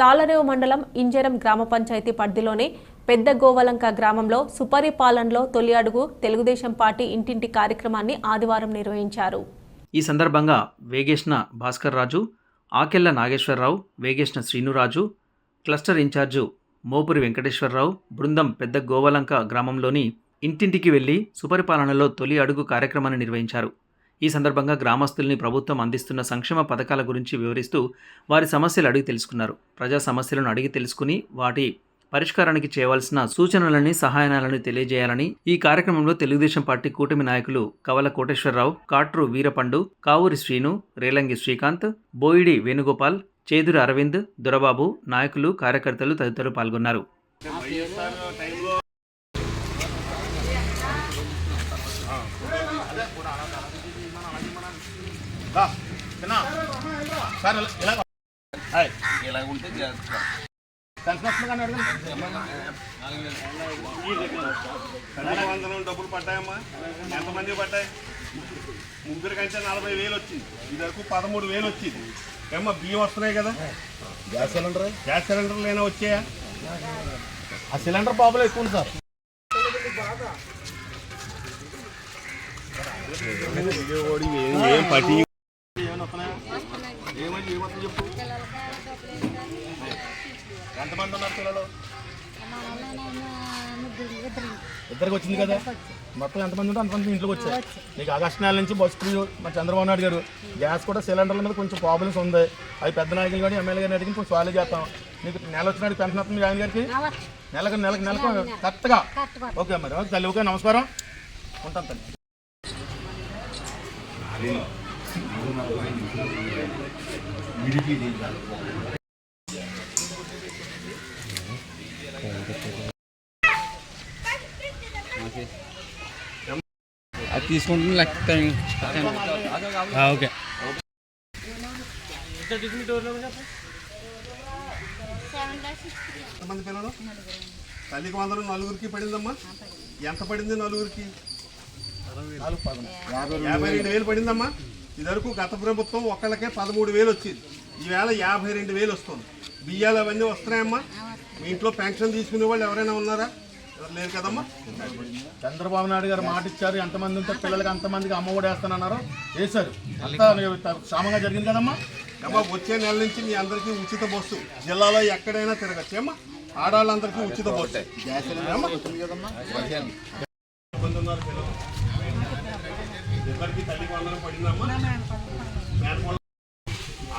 తాళరేవు మండలం ఇంజరం గ్రామ పంచాయతీ పరిధిలోని పెద్ద గోవలంక గ్రామంలో సుపరిపాలనలో తొలి అడుగు తెలుగుదేశం పార్టీ ఇంటింటి కార్యక్రమాన్ని ఆదివారం నిర్వహించారు. ఈ సందర్భంగా వేగేష్ణ భాస్కర్ రాజు ఆకెళ్ళ నాగేశ్వరరావు వేగేష్ణ శ్రీనురాజు క్లస్టర్ ఇన్ఛార్జు మోపురి వెంకటేశ్వరరావు బృందం పెద్ద గోవలంక గ్రామంలోని ఇంటింటికి వెళ్ళి సుపరిపాలనలో తొలి అడుగు కార్యక్రమాన్ని నిర్వహించారు. ఈ సందర్భంగా గ్రామస్తుల్ని ప్రభుత్వం అందిస్తున్న సంక్షేమ పథకాల గురించి వివరిస్తూ వారి సమస్యలు అడిగి తెలుసుకున్నారు. ప్రజా సమస్యలను అడిగి తెలుసుకుని వాటి పరిష్కారానికి చేయవలసిన సూచనలని సహాయాలను తెలియజేయాలని ఈ కార్యక్రమంలో తెలుగుదేశం పార్టీ కూటమి నాయకులు కవల కోటేశ్వరరావు కాట్రు వీరపండు కావూరి శ్రీను రేలంగి శ్రీకాంత్ బోయిడి వేణుగోపాల్ చేదురి అరవింద్ దొరబాబు నాయకులు కార్యకర్తలు తదితరులు పాల్గొన్నారు. సార్ ఇలా- ఇలా వందనం డబ్బులు పడ్డాయమ్మా. ఎంతమంది పడ్డాయి? ముగ్గురు కంటే నలభై వేలు వచ్చింది. ఇది వరకు పదమూడు వేలు వచ్చింది. ఏమ్మా బియ్యం వస్తున్నాయి కదా? Gas cylinder? గ్యాస్ సిలిండర్లు అయినా వచ్చాయా? ఆ సిలిండర్ ప్రాబ్లం ఎక్కువ ఉంది సార్. ఏం పట్టి ఏమైంది ఏమవుతుంది చెప్పు ఎంతమంది ఉన్నారు పిల్లలు ఇద్దరికి వచ్చింది కదా? మొత్తం ఎంతమంది ఉంటే అంతమంది ఇంట్లోకి వచ్చాయి నీకు ఆగస్టు నెల నుంచి బస్ ఫ్రీ మా చంద్రబాబు నాయుడు గారు. గ్యాస్ కూడా సిలిండర్ల మీద కొంచెం ప్రాబ్లమ్స్ ఉంది. అవి పెద్ద నాయకులు కానీ ఎమ్మెల్యే గారిని అడిగి కొంచెం సాల్వ్ చేస్తాం నీకు నెల వచ్చినాడు పెన్షన్ వస్తుంది ఆయన గారికి? నెలకు నెలకు నెలకు కరెక్ట్గా ఓకే మరి. ఓకే తల్లి. ఓకే నమస్కారం. ఉంటాను తల్లి. అది తీసుకుంటుంది లెక్క ఓకే. ఎంతమంది పిల్లలు? తల్లికి వందనం నలుగురికి పడిందమ్మా. ఎంత పడింది నలుగురికి? యాభై రెండు వేలు. పడిందమ్మా. ఇది వరకు గత ప్రభుత్వం ఒకళ్ళకే పదమూడు వేలు వచ్చింది. ఈవేళ యాభై రెండు వేలు వస్తుంది. బియ్యాలు అవన్నీ వస్తున్నాయమ్మా. మీ ఇంట్లో పెన్షన్ తీసుకునే వాళ్ళు ఎవరైనా ఉన్నారా? ఎవరు లేరు కదమ్మా? చంద్రబాబు నాయుడు గారు మాట ఇచ్చారు. ఎంతమంది ఉంటే పిల్లలకి అంతమందికి అమ్మ కూడా వేస్తానన్నారు. వేశారు. అంతా క్షేమంగా జరిగింది కదమ్మా? అమ్మా వచ్చే నెల నుంచి మీ అందరికీ ఉచిత బస్సు. జిల్లాలో ఎక్కడైనా తిరగచ్చు అమ్మా. ఆడవాళ్ళందరికీ ఉచిత బస్సు. మేనకోళ్ళ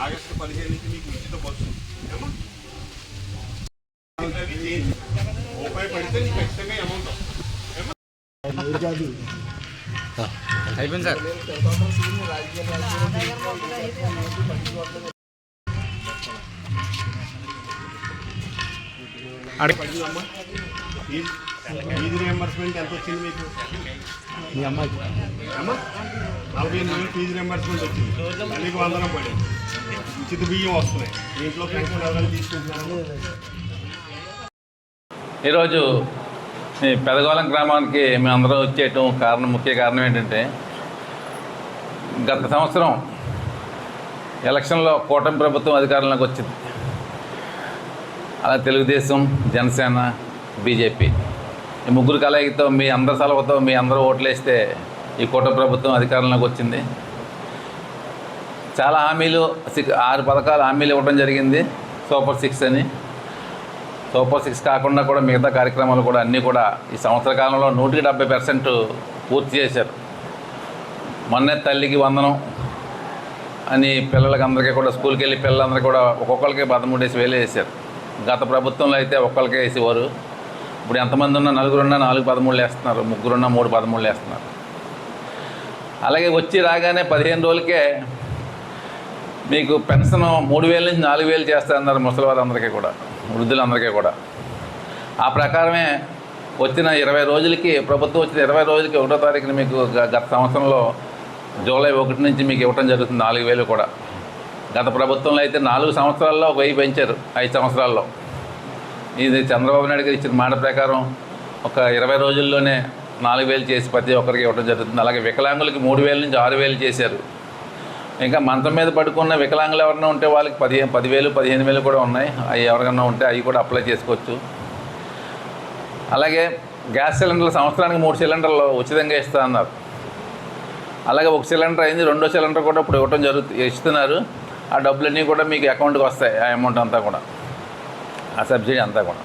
ఆగస్టు పదిహేను నుంచి మీకు ఉచిత బస్సు. రూపాయి పడితే నీకు ఖచ్చితంగా అమౌంట్? అయిపోయింది సార్. పడిందమ్మా ఫీజు ఫీజు రియంబర్స్మెంట్ ఎంత వచ్చింది మీకు? మీ అమ్మాయికి. అమ్మా నలభై ఎనిమిది వేలు ఫీజు రియంబర్స్మెంట్ వచ్చింది. తల్లికి వందనం పడింది. ఉచిత బియ్యం వస్తున్నాయి. పెన్షన్ ఎవరైనా తీసుకుంటున్నారు? ఈరోజు పెదగోళం గ్రామానికి మేమందరం వచ్చేయటం కారణం ముఖ్య కారణం ఏంటంటే గత సంవత్సరం ఎలక్షన్లో కూటమి ప్రభుత్వం అధికారంలోకి వచ్చింది. అలా తెలుగుదేశం జనసేన బీజేపీ. ఈ ముగ్గురు కలయికతో మీ అందరి సలహతో మీ అందరూ ఓట్లేస్తే ఈ కూట ప్రభుత్వం అధికారంలోకి వచ్చింది. చాలా హామీలు సిక్ ఆరు పథకాలు హామీలు ఇవ్వడం జరిగింది. సూపర్ సిక్స్ అని. సూపర్ సిక్స్ కాకుండా కూడా మిగతా కార్యక్రమాలు కూడా అన్నీ కూడా ఈ సంవత్సర కాలంలో నూటికి డెబ్బై పర్సెంట్ పూర్తి చేశారు. మొన్నే తల్లికి వందనం అని పిల్లలకి అందరికీ కూడా స్కూల్కి వెళ్ళి పిల్లలందరికీ కూడా ఒక్కొక్కరికి పదమూడేసి వేలు వేసారు గత ప్రభుత్వంలో అయితే ఒక్కరికే వేసేవారు. ఇప్పుడు ఎంతమంది ఉన్నా నలుగురున్నా నాలుగు పదమూడు వేస్తున్నారు ముగ్గురున్నా మూడు పదమూడు వేస్తున్నారు. అలాగే వచ్చి రాగానే పదిహేను రోజులకే మీకు పెన్షన్ మూడు వేల నుంచి నాలుగు వేలు చేస్తారన్నారు ముసలివారందరికీ కూడా వృద్ధులందరికీ కూడా. ఆ ప్రకారమే వచ్చిన ఇరవై రోజులకి ప్రభుత్వం వచ్చిన ఇరవై రోజులకి ఒకటో తారీఖున మీకు గత సంవత్సరంలో జూలై ఒకటి నుంచి మీకు ఇవ్వటం జరుగుతుంది నాలుగు వేలు కూడా. గత ప్రభుత్వంలో అయితే నాలుగు సంవత్సరాల్లో ఒక వెయ్యి పెంచారు ఐదు సంవత్సరాల్లో. ఇది చంద్రబాబు నాయుడు గారు ఇచ్చిన మాట ప్రకారం ఒక ఇరవై రోజుల్లోనే నాలుగు వేలు చేసి ప్రతి ఒక్కరికి ఇవ్వడం జరుగుతుంది. అలాగే వికలాంగులకి మూడు వేల నుంచి ఆరు వేలు చేశారు. ఇంకా మంచం మీద పడుకున్న వికలాంగులు ఎవరైనా ఉంటే వాళ్ళకి పదిహేను పదివేలు పదిహేను వేలు కూడా ఉన్నాయి. అవి ఎవరికైనా ఉంటే అవి కూడా అప్లై చేసుకోవచ్చు. అలాగే గ్యాస్ సిలిండర్లు సంవత్సరానికి మూడు సిలిండర్లు ఉచితంగా ఇస్తా అన్నారు. అలాగే ఒక సిలిండర్ అయింది రెండో సిలిండర్ కూడా ఇప్పుడు ఇవ్వటం జరుగుతుంది ఇస్తున్నారు. ఆ డబ్బులన్నీ కూడా మీకు అకౌంట్కి వస్తాయి ఆ అమౌంట్ అంతా కూడా. ఆ సబ్సిడీ అంతా కూడా.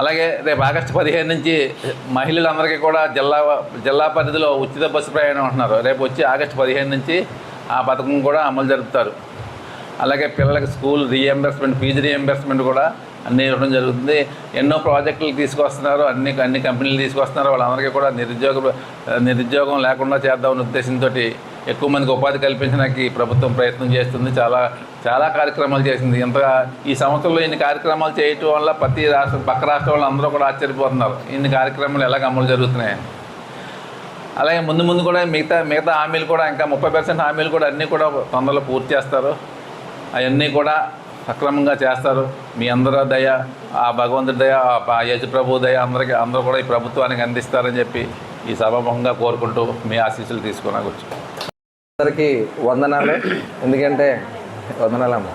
అలాగే రేపు ఆగస్టు పదిహేను నుంచి మహిళలందరికీ కూడా జిల్లా జిల్లా పరిధిలో ఉచిత బస్సు ప్రయాణం అంటున్నారు. రేపు వచ్చి ఆగస్టు పదిహేను నుంచి ఆ పథకం కూడా అమలు జరుపుతారు. అలాగే పిల్లలకి స్కూల్ రీఎంబర్స్మెంట్ ఫీజు రీఎంబర్స్మెంట్ కూడా అన్నీ ఇవ్వడం జరుగుతుంది. ఎన్నో ప్రాజెక్టులు తీసుకొస్తున్నారు. అన్ని అన్ని కంపెనీలు తీసుకొస్తున్నారు. వాళ్ళందరికీ కూడా నిరుద్యోగ నిరుద్యోగం లేకుండా చేద్దామనే ఉద్దేశంతో ఎక్కువ మందికి ఉపాధి కల్పించడానికి ప్రభుత్వం ప్రయత్నం చేస్తుంది. చాలా చాలా కార్యక్రమాలు చేసింది. ఇంత ఈ సంవత్సరంలో ఇన్ని కార్యక్రమాలు చేయటం వల్ల ప్రతి రాష్ట్ర పక్క రాష్ట్ర వాళ్ళు అందరూ కూడా ఆశ్చర్యపోతున్నారు. ఇన్ని కార్యక్రమాలు ఎలాగ అమలు జరుగుతున్నాయి? అలాగే ముందు ముందు కూడా మిగతా మిగతా హామీలు కూడా ఇంకా ముప్పై పర్సెంట్ హామీలు కూడా అన్నీ కూడా తొందరలో పూర్తి చేస్తారు. అవన్నీ కూడా సక్రమంగా చేస్తారు. మీ అందరూ దయ ఆ భగవంతుడి దయ ఆ యజప్రభు దయ అందరికీ అందరూ కూడా ఈ ప్రభుత్వానికి అందిస్తారని చెప్పి ఈ సభాముఖంగా కోరుకుంటూ మీ ఆశీస్సులు తీసుకున్నాకొచ్చు అందరికీ వందనాలు. ఎందుకంటే వందనాలమ్మ.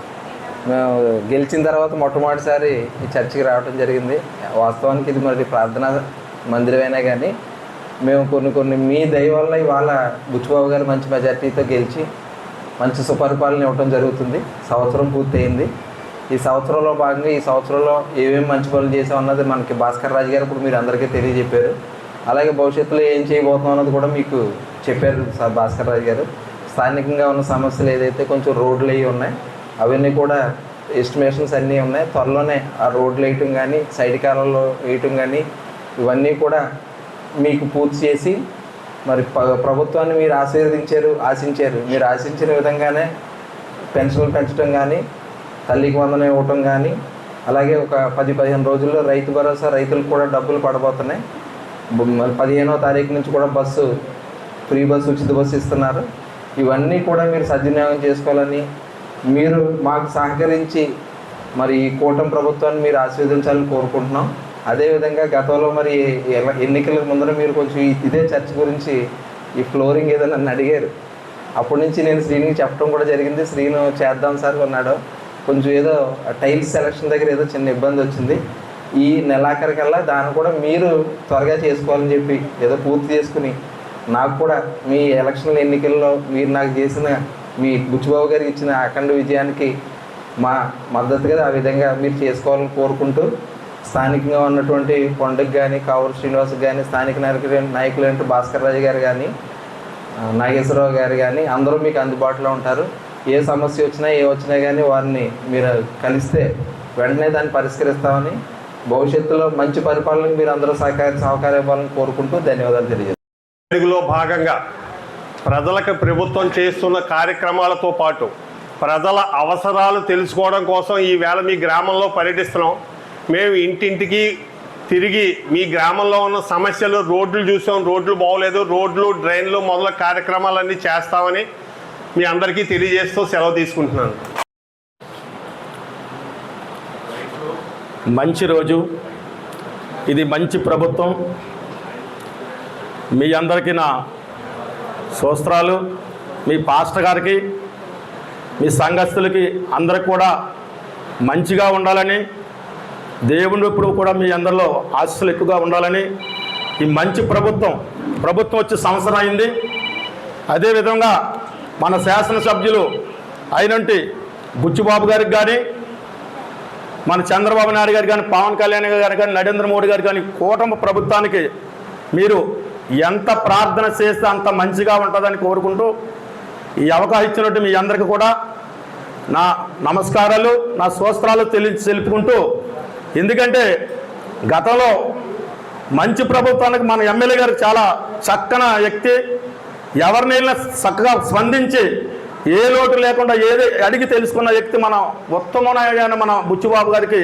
మేము గెలిచిన తర్వాత మొట్టమొదటిసారి ఈ చర్చికి రావడం జరిగింది. వాస్తవానికి ఇది మరి ప్రార్థన మందిరమైనా కానీ మేము కొన్ని కొన్ని మీ దయ వల్ల ఇవాళ బుచ్చిబాబు గారు మంచి మెజార్టీతో గెలిచి మంచి సుపరిపాలన ఇవ్వడం జరుగుతుంది. సంవత్సరం పూర్తయింది. ఈ సంవత్సరంలో భాగంగా ఈ సంవత్సరంలో ఏమేమి మంచి పనులు చేసామన్నది మనకి భాస్కర్ రాజు గారు ఇప్పుడు మీరు అందరికీ తెలియజెప్పారు. అలాగే భవిష్యత్తులో ఏం చేయబోతున్నాం అన్నది కూడా మీకు చెప్పారు సార్ భాస్కర్ రాజు గారు. స్థానికంగా ఉన్న సమస్యలు ఏదైతే కొంచెం రోడ్లు అవి ఉన్నాయి అవన్నీ కూడా ఎస్టిమేషన్స్ అన్నీ ఉన్నాయి. త్వరలోనే ఆ రోడ్లు వేయటం కానీ సైడ్ కాలంలో వేయటం కానీ ఇవన్నీ కూడా మీకు పూర్తి చేసి మరి ప- ప్రభుత్వాన్ని మీరు ఆశీర్వదించారు ఆశించారు. మీరు ఆశించిన విధంగానే పెన్షన్లు పెంచడం కానీ తల్లికి వందనం ఇవ్వటం కానీ అలాగే ఒక పది పదిహేను రోజుల్లో రైతు భరోసా రైతులకు కూడా డబ్బులు పడబోతున్నాయి. మరి పదిహేనో తారీఖు నుంచి కూడా బస్సు ఫ్రీ బస్సు ఉచిత బస్సు ఇస్తున్నారు. ఇవన్నీ కూడా మీరు సద్వినియోగం చేసుకోవాలని మీరు మాకు సహకరించి మరి ఈ కూటమి ప్రభుత్వాన్ని మీరు ఆశీర్వదించాలని కోరుకుంటున్నాం. అదేవిధంగా గతంలో మరి ఎల- ఎన్నికల ముందర మీరు కొంచెం ఇదే చర్చ గురించి ఈ ఫ్లోరింగ్ ఏదో నన్ను అడిగారు. అప్పటి నుంచి నేను శ్రీనికి చెప్పడం కూడా జరిగింది. శ్రీను చేద్దాం సార్ అన్నాడు. కొంచెం ఏదో టైల్స్ సెలక్షన్ దగ్గర ఏదో చిన్న ఇబ్బంది వచ్చింది. ఈ నెలాఖరికల్లా దాన్ని కూడా మీరు త్వరగా చేసుకోవాలని చెప్పి ఏదో పూర్తి చేసుకుని నాకు కూడా మీ ఎలక్షన్ల ఎన్నికల్లో మీరు నాకు చేసిన మీ బుచ్చిబాబు గారికి ఇచ్చిన అఖండ విజయానికి మా మద్దతుగా ఆ విధంగా మీరు చేసుకోవాలని కోరుకుంటూ స్థానికంగా ఉన్నటువంటి కొండకు కానీ కావూరు శ్రీనివాస్ కానీ స్థానిక నాయకులు నాయకులు అంటే భాస్కర్ రాజు గారు కానీ నాగేశ్వరరావు గారు కానీ అందరూ మీకు అందుబాటులో ఉంటారు. ఏ సమస్య వచ్చినా ఏ వచ్చినా కానీ వారిని మీరు కలిస్తే వెంటనే దాన్ని పరిష్కరిస్తామని భవిష్యత్తులో మంచి పరిపాలనకు మీరు అందరూ సహకార సహకారం ఇవ్వాలని కోరుకుంటూ ధన్యవాదాలు తెలియజేస్తాను తెలుగులో భాగంగా ప్రజలకు ప్రభుత్వం చేస్తున్న కార్యక్రమాలతో పాటు ప్రజల అవసరాలు తెలుసుకోవడం కోసం ఈవేళ మీ గ్రామంలో పర్యటిస్తున్నాం. మేము ఇంటింటికి తిరిగి మీ గ్రామంలో ఉన్న సమస్యలు రోడ్లు చూసాం. రోడ్లు బాగోలేదు. రోడ్లు డ్రైన్లు మొదల కార్యక్రమాలన్నీ చేస్తామని మీ అందరికీ తెలియజేస్తూ సెలవు తీసుకుంటున్నాను. మంచి రోజు. ఇది మంచి ప్రభుత్వం. మీ అందరికీ నా సూస్త్రాలు మీ పాస్టర్ గారికి మీ సంఘస్థులకి అందరికి కూడా మంచిగా ఉండాలని దేవుని ఎప్పుడు కూడా మీ అందరిలో ఆశీస్సులు ఎక్కువగా ఉండాలని ఈ మంచి ప్రభుత్వం ప్రభుత్వం వచ్చి సంవత్సరం అయింది. అదేవిధంగా మన శాసనసభ్యులు అయినంటి బుచ్చిబాబు గారికి కానీ మన చంద్రబాబు నాయుడు గారు కానీ పవన్ కళ్యాణ్ గారు కానీ నరేంద్ర మోడీ గారు కానీ కూటమి ప్రభుత్వానికి మీరు ఎంత ప్రార్థన చేస్తే అంత మంచిగా ఉంటుందని కోరుకుంటూ ఈ అవకాశం ఇచ్చినట్టు మీ అందరికీ కూడా నా నమస్కారాలు నా సూస్త్రాలు తెలి తెలుపుకుంటూ ఎందుకంటే గతంలో మంచి ప్రభుత్వానికి మన ఎమ్మెల్యే గారు చాలా చక్కన వ్యక్తి ఎవరిని చక్కగా స్పందించి ఏ లోటు లేకుండా ఏది అడిగి తెలుసుకున్న వ్యక్తి మన ఉత్తమనాయన మన బుచ్చిబాబు గారికి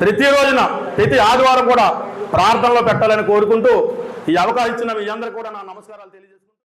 ప్రతి రోజున ప్రతి ఆదివారం కూడా ప్రార్థనలో పెట్టాలని కోరుకుంటూ ఈ అవకాశం ఇచ్చిన మీ అందరికీ కూడా నా నమస్కారాలు తెలియజేస్తాను